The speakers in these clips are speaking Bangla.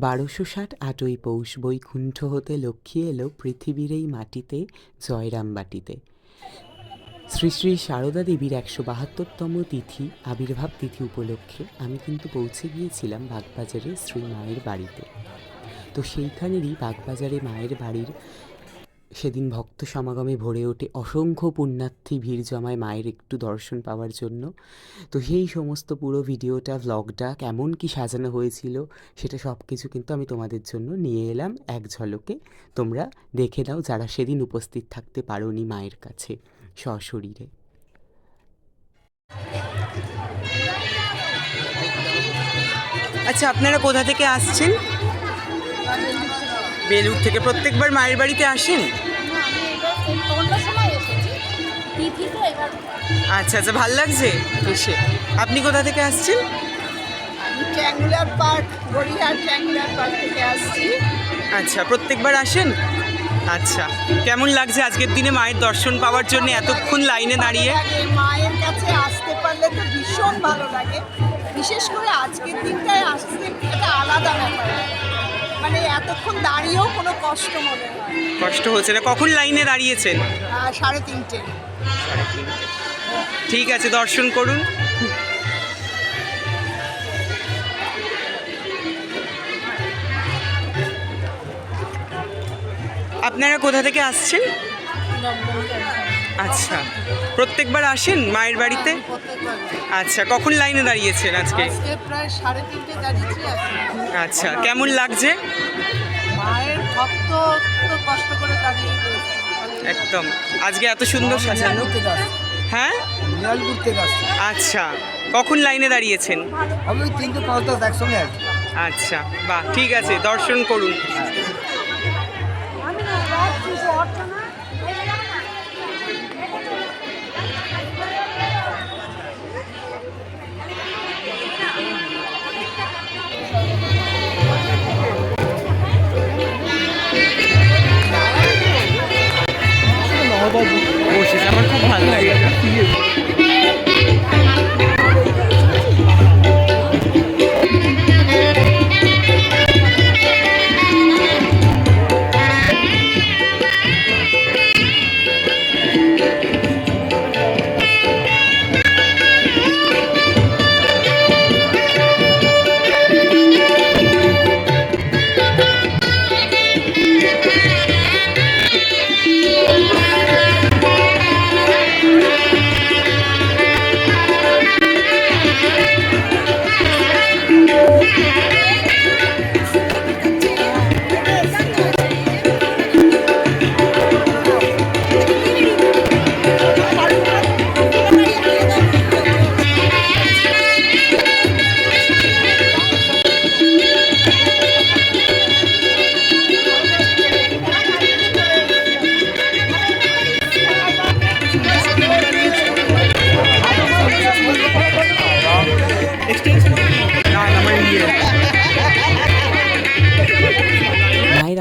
বারোশো ষাট আটই পৌষ বৈকুণ্ঠ হতে লক্ষ্মী এলো পৃথিবীর এই মাটিতে জয়রাম বাটিতে শ্রী শ্রী সারদা দেবীর একশো বাহাত্তরতম তিথি, আবির্ভাব তিথি উপলক্ষে আমি কিন্তু পৌঁছে গিয়েছিলাম বাগবাজারে শ্রী মায়ের বাড়িতে। তো সেইখানেরই বাগবাজারে মায়ের বাড়ির সেদিন ভক্ত সমাগমে ভরে ওঠে অসংখ্য পুণ্যার্থী ভিড় জমায় মায়ের একটু দর্শন পাওয়ার জন্য। তো সেই সমস্ত পুরো ভিডিওটা ভ্লগটা কেমন কি সাজানো হয়েছিল সেটা সব কিছু কিন্তু আমি তোমাদের জন্য নিয়ে এলাম এক ঝলকে। তোমরা দেখে নাও যারা সেদিন উপস্থিত থাকতে পারোনি মায়ের কাছে সশরীরে। আচ্ছা আপনারা কোথা থেকে আসছেন? বেলুর থেকে। প্রত্যেকবার মায়ের বাড়িতে আসেন? অন্য সময় এসেছি তিথি এবার আচ্ছা আচ্ছা ভালো লাগছে? এসে। আপনি কোথা থেকে আসছেন? আমি ট্যাঙ্গুলার পার্ক গড়িয়ার ট্যাঙ্গুলার পার্ক থেকে আসছি। আচ্ছা প্রত্যেকবার আসেন? আচ্ছা কেমন লাগছে আজকের দিনে মায়ের দর্শন পাওয়ার জন্য এতক্ষণ লাইনে দাঁড়িয়ে? মায়ের কাছে আসতে পারলে তো ভীষণ ভালো লাগে। বিশেষ করে আজকের দিনটায় এতক্ষণ দাঁড়িয়েও কোনো কষ্ট মনে হয়। কষ্ট হচ্ছে না। কখন লাইনে দাঁড়িয়েছেন? আহ, সাড়ে তিনটে। ঠিক আছে দর্শন করুন। আপনারা কোথা থেকে আসছেন? আচ্ছা। প্রত্যেকবার আসেন মায়ের বাড়িতে? আচ্ছা কখন লাইনে দাঁড়িয়েছেন আজকে? আজকে প্রায় সাড়ে তিনটে দাঁড়িয়েছি আচ্ছা কেমন লাগছে? মায়ের ভক্ত কষ্ট করে দাঁড়িয়ে একদম। আজকে এত সুন্দর সাজানো। হ্যাঁ? আচ্ছা কখন লাইনে দাঁড়িয়েছেন? আমি তিনটে পাঁচটা একসঙ্গে আচ্ছা বাহ ঠিক আছে দর্শন করুন। বসেছে আমার খুব ভালো লাগে।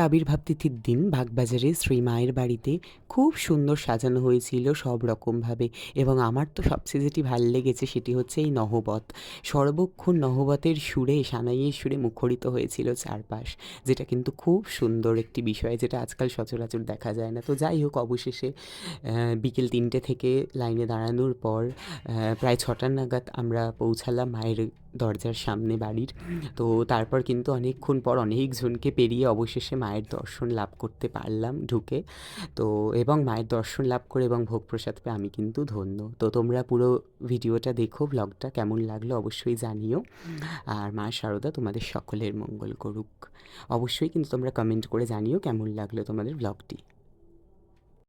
আবির্ভাব তিথির দিন বাগবাজারে শ্রী মায়ের বাড়িতে খুব সুন্দর সাজানো হয়েছিল সব রকমভাবে এবং আমার তো সবচেয়ে যেটি ভালো লেগেছে সেটি হচ্ছে এই নহবত সর্বক্ষণ নহবতের সুরে, সানাইয়ের সুরে মুখরিত হয়েছিল চারপাশ, যেটা কিন্তু খুব সুন্দর একটি বিষয়, যেটা আজকাল সচরাচর দেখা যায় না। তো যাই হোক, অবশেষে বিকেল তিনটে থেকে লাইনে দাঁড়ানোর পর প্রায় ছটার নাগাদ আমরা পৌঁছালাম মায়ের দরজার সামনে বাড়ির। তো তারপর কিন্তু অনেকক্ষণ পর অনেকজনকে পেরিয়ে অবশেষে মায়ের দর্শন লাভ করতে পারলাম ঢুকে। তো এবং মায়ের দর্শন লাভ করে এবং ভোগ প্রসাদ পেয়ে আমি কিন্তু ধন্য। তো তোমরা পুরো ভিডিওটা দেখো ব্লগটা কেমন লাগল অবশ্যই জানিও। আর মা শারদা তোমাদের সকলের মঙ্গল করুক। অবশ্যই কিন্তু তোমরা কমেন্ট করে জানিও কেমন লাগল তোমাদের ব্লগটি